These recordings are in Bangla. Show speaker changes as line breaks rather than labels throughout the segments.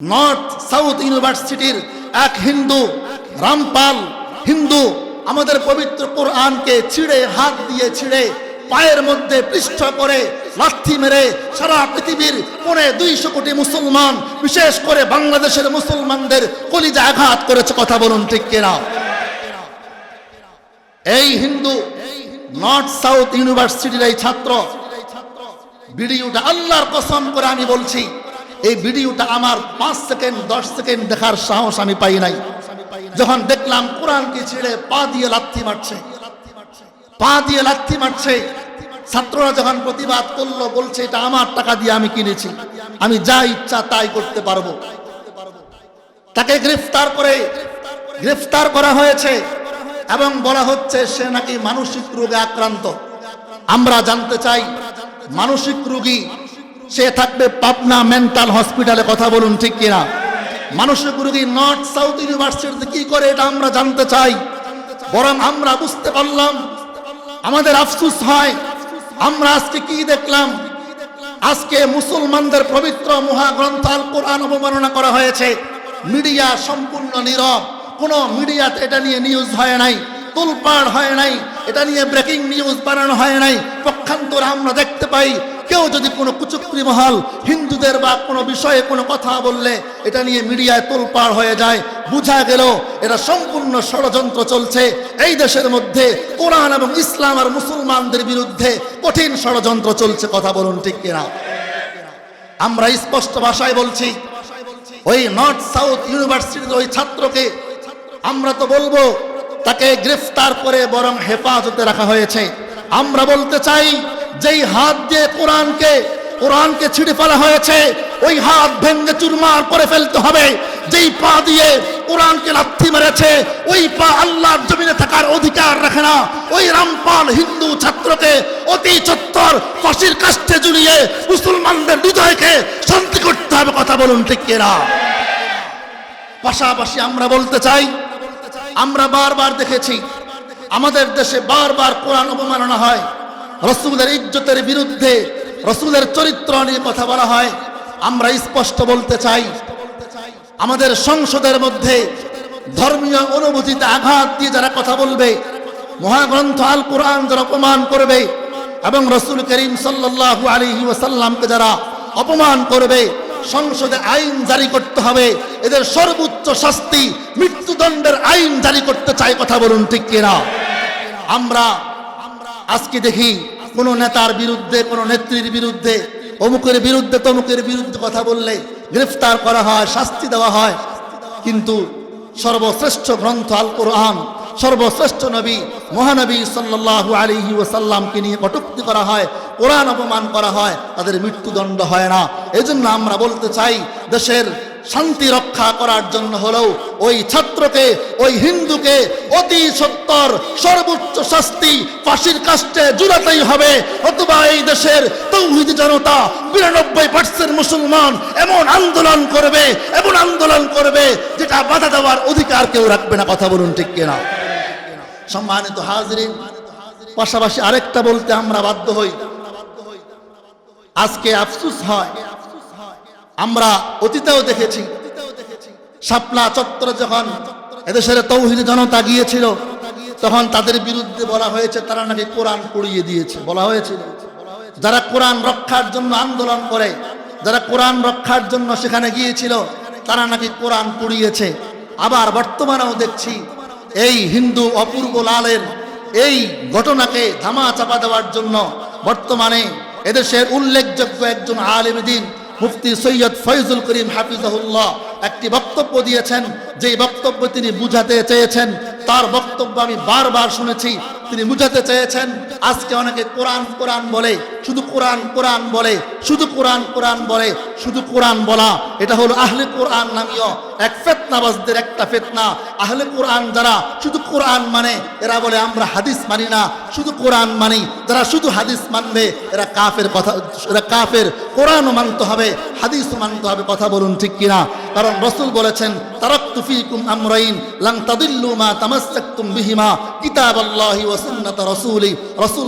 নর্থ সাউথ ইউনিভার্সিটির এক হিন্দু, রামপাল, হিন্দু, আমাদের পবিত্র কোরআনকে ছিঁড়ে, হাত দিয়ে ছিঁড়ে, পায়ের মধ্যে পৃষ্ঠ করে, লাথি মেরে সারা পৃথিবীর পৌনে দুইশো কোটি মুসলমান, বিশেষ করে বাংলাদেশের মুসলমানদের কলিজা আঘাত করেছে, কথা বলুন ঠিক কিনা? এই হিন্দু নর্থ সাউথ ইউনিভার্সিটির এই ছাত্র, ভিডিওটা আল্লাহর কসম করে আমি বলছি এই ভিডিওটা আমার পাঁচ সেকেন্ড, দশ সেকেন্ড দেখার সাহস আমি পাই নাই। যখন দেখলাম কোরআনকে ছেড়ে পা দিয়ে লাথি মারছে, পা দিয়ে লাথি মারছে, ছাত্ররা যখন প্রতিবাদ করল, বলছে, এটা আমার টাকা দিয়ে আমি কিনেছি, আমি যা ইচ্ছা তাই করতে পারব। তাকে গ্রেফতার করে, গ্রেফতার করা হয়েছে এবং বলা হচ্ছে, সে নাকি মানসিক রোগে আক্রান্ত। আমরা জানতে চাই, মানসিক রোগী সে থাকবে পাবনা মেন্টাল হসপিটালে কথা বলুন ঠিক কিনা? মানসিক রোগী নর্থ সাউথ ইউনিভার্সিটিতে কি করে এটা আমরা জানতে চাই? বরং আমরা বুঝতে পারলাম, আমাদের আফসুস হয়, আমরা আজকে কি দেখলাম? আজকে মুসলমানদের পবিত্র মহাগ্রন্থ আল কোরআন অবমাননা করা হয়েছে। মিডিয়া সম্পূর্ণ নীরব। কোন মিডিয়াতে এটা নিয়ে নিউজ হয় নাই, তোলপাড় হয় নাই, এটা নিয়ে ব্রেকিং নিউজ বানানো হয় নাই। পক্ষান্তর আমরা দেখতে পাই কেউ যদি কোনো কুচুকরি মহল হিন্দুদের বা কোনো বিষয়ে কোনো কথা বললে, এটা নিয়ে মিডিয়ায় তোলপাড় হয়ে যায়। বুঝা গেল এটা সম্পূর্ণ ষড়যন্ত্র চলছে। এই দেশের মধ্যে কোরআন এবং ইসলাম আর মুসলমানদের বিরুদ্ধে কঠিন ষড়যন্ত্র চলছে, কথা বলুন ঠিক কিনা? আমরা স্পষ্ট ভাষায় বলছি, ওই নর্থ সাউথ ইউনিভার্সিটির ওই ছাত্রকে আমরা তো বলব, তাকে গ্রেফতার করে বরং হেফাজতে রাখা হয়েছে। আমরা বলতে চাই যেই হাত দিয়ে কোরআনকে কোরআনকে ছিঁড়ে ফেলা হয়েছে, ওই হাত ভেঙ্গে চুরমার করে ফেলতে হবে। যেই পা দিয়ে কোরআনকে লাথি মেরেছে, ওই পা আল্লাহর জমিনে থাকার অধিকার রাখে না। ওই রামপাল হিন্দু ছাত্রকে অতি চত্বর ফাঁসির কাষ্টে জুড়িয়ে মুসলমানদের হৃদয়কে শান্তি করতে হবে, কথা বলুন ঠিক কিনা? পাশাপাশি আমরা বলতে চাই, আমরা বারবার দেখেছি, আমাদের দেশে বারবার কোরআন অবমাননা হয়। রসুলের ইজ্জতের বিরুদ্ধে রসুলের চরিত্র নিয়ে কথা বলা হয়। আমরা স্পষ্ট বলতে চাই, আমাদের সংসদের মধ্যে ধর্মীয় অনুভূতিতে আঘাত দিয়ে যারা কথা বলবে, মহাগ্রন্থ আল কোরআন যারা অপমান করবে এবং রসুল করিম সাল্লাল্লাহু আলাইহি ওয়াসাল্লামকে যারা অপমান করবে, সংসদে আইন জারি করতে হবে। এদের সর্বোচ্চ শাস্তি মৃত্যুদণ্ডের আইন জারি করতে চাই কথা বলুন ঠিক কিনা? আমরা আজকে দেখি কোন নেতার বিরুদ্ধে, কোন নেত্রীর বিরুদ্ধে, অমুকের বিরুদ্ধে, তমুকের বিরুদ্ধে কথা বললে গ্রেফতার করা হয়, শাস্তি দেওয়া হয়। কিন্তু সর্বশ্রেষ্ঠ গ্রন্থ আল কোরআন, সর্বশ্রেষ্ঠ নবী মহানবী সাল্লাল্লাহু আলাইহি ওয়াসাল্লামকে নিয়ে কটুক্তি করা হয়, কোরআন অপমান করা হয়, তাদের মৃত্যুদণ্ড হয় না। এজন্য আমরা বলতে চাই, দেশের শান্তি রক্ষা করার জন্য হলেও ওই ছাত্রকে, ওই হিন্দুকে অতি সত্তর, সর্বোচ্চ শাস্তি ফাঁসির কাষ্টে জুড়াতেই হবে। অথবা এই দেশের তৌহিদ জনতা বিরানব্বই পার্সেন্ট মুসলমান এমন আন্দোলন করবে, এমন আন্দোলন করবে যেটা বাধা দেওয়ার অধিকার কেউ রাখবে না, কথা বলুন ঠিক কিনা? সম্মানিত হাজরিন, পাশাপাশি আরেকটা বলতে আমরা বাধ্য হই। আজকে আফসুস হয় আমরা অতীতেও দেখেছি। শাপলা চত্বরে যখন এদেশের তৌহিদ জনতা গিয়েছিল, তখন তাদের বিরুদ্ধে বলা হয়েছে, তারা নাকি কোরআন পড়িয়ে দিয়েছে, বলা হয়েছিল যারা কোরআন রক্ষার জন্য আন্দোলন করে, যারা কোরআন রক্ষার জন্য সেখানে গিয়েছিল, তারা নাকি কোরআন পড়িয়েছে। আবার বর্তমানেও দেখছি, এই হিন্দু অপূর্ব লালের এই ঘটনাকে ধামা চাপা দেওয়ার জন্য বর্তমানে এদেশের উল্লেখযোগ্য একজন আলেম দিন মুফতি সৈয়দ ফয়জুল করিম হাফিজাহুল্লাহ একটি বক্তব্য দিয়েছেন যেই বক্তব্য তিনি বুঝাতে চেয়েছেন তার বক্তব্য আমি বারবার শুনেছি। তিনি বুঝাতে চেয়েছেন, আজকে অনেকে কোরআন কোরআন বলে, শুধু কোরআন কোরআন বলে, শুধু কোরআন কোরআন বলে, শুধু কোরআন বলা। এটা হলো আহলে কোরআন নামীয় এক ফেতনাবাজদের একটা ফেতনা। আহলে কোরআন যারা শুধু কোরআন মানে এরা বলে, আমরা হাদিস মানি না, শুধু কোরআন মানি। যারা শুধু হাদিস মানবে, এরা কাফের কথা, এরা কাফের। কোরআনও মানতে হবে, হাদিসও মানতে হবে, কথা বলুন ঠিক কিনা? কারণ রসুল বলেছেন, তারাক্তু ফিকুম আমরাইন, লাং তাদিল্লু মা তামাসসাকতুম বিহিমা কিতাবাল্লাহি ওয়া সুন্নাত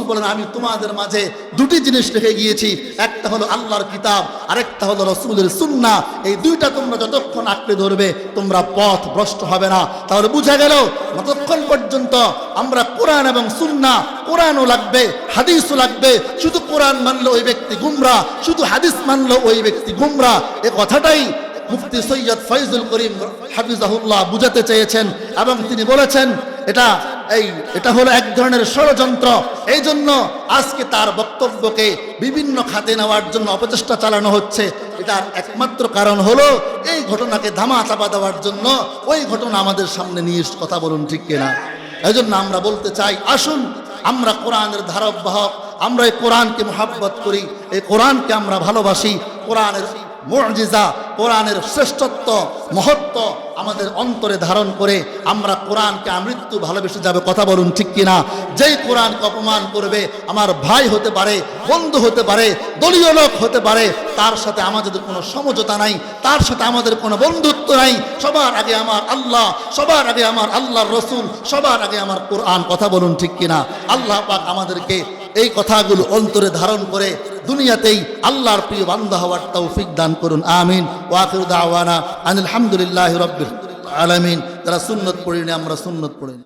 বলেন, আমি তোমাদের মাঝে দুটি জিনিস রেখে গিয়েছি। একটা হলো আল্লাহর কিতাব, আরেকটা হলো রসুলের সুন্নাহ। এই দুইটা তোমরা যতক্ষণ আঁকড়ে ধরবে, তোমরা পথ ভ্রষ্ট হবে না। তাহলে বুঝা গেল, যতক্ষণ পর্যন্ত আমরা কোরআন এবং সুন্নাহ, কোরআনও লাগবে, হাদিসও লাগবে, শুধু কোরআন মানলো ওই ব্যক্তি গুমরা, শুধু হাদিস মানলো ওই ব্যক্তি গুমরা, এ কথাটাই মুফতি সৈয়দ ফয়জুল করিম হাফিজাহুল্লাহ বুঝাতে চেয়েছেন এবং তিনি বলেছেন, এটা এই, এটা হলো এক ধরনের ষড়যন্ত্র। এই জন্য আজকে তার বক্তব্যকে বিভিন্ন খাতে নেওয়ার জন্য অপচেষ্টা চালানো হচ্ছে। এটার একমাত্র কারণ হলো এই ঘটনাকে ধামা চাপা দেওয়ার জন্য ওই ঘটনা আমাদের সামনে নিয়ে কথা বলুন ঠিক কিনা। এই জন্য আমরা বলতে চাই, আসুন, আমরা কোরআনের ধারবাহক আমরা এই কোরআনকে মোহাব্বত করি, এই কোরআনকে আমরা ভালোবাসি, কোরআনের মুজিজা, কোরআনের শ্রেষ্ঠত্ব, মহত্ব আমাদের অন্তরে ধারণ করে আমরা কোরআনকে আমৃত্যু ভালোবেসে যাবে, কথা বলুন ঠিক কিনা? যেই কোরআনকে অপমান করবে, আমার ভাই হতে পারে, বন্ধু হতে পারে, দলীয় লোক হতে পারে, তার সাথে আমাদের কোনো সমঝোতা নাই, তার সাথে আমাদের কোনো বন্ধুত্ব নাই। সবার আগে আমার আল্লাহ, সবার আগে আমার আল্লাহর রসুল, সবার আগে আমার কোরআন, কথা বলুন ঠিক কিনা? আল্লাহ পাক আমাদেরকে এই কথাগুলো অন্তরে ধারণ করে দুনিয়াতেই আল্লাহর প্রিয় বান্ধা হওয়ার তৌফিক দান করুন। আমিন। ওয়াকিউদ্দাওয়ানা দাওয়ানা আনিল হামদুলিল্লাহ রব্বিল আলামিন। তারা সুন্নত পড়িনি আমরা সুন্নত পড়িনি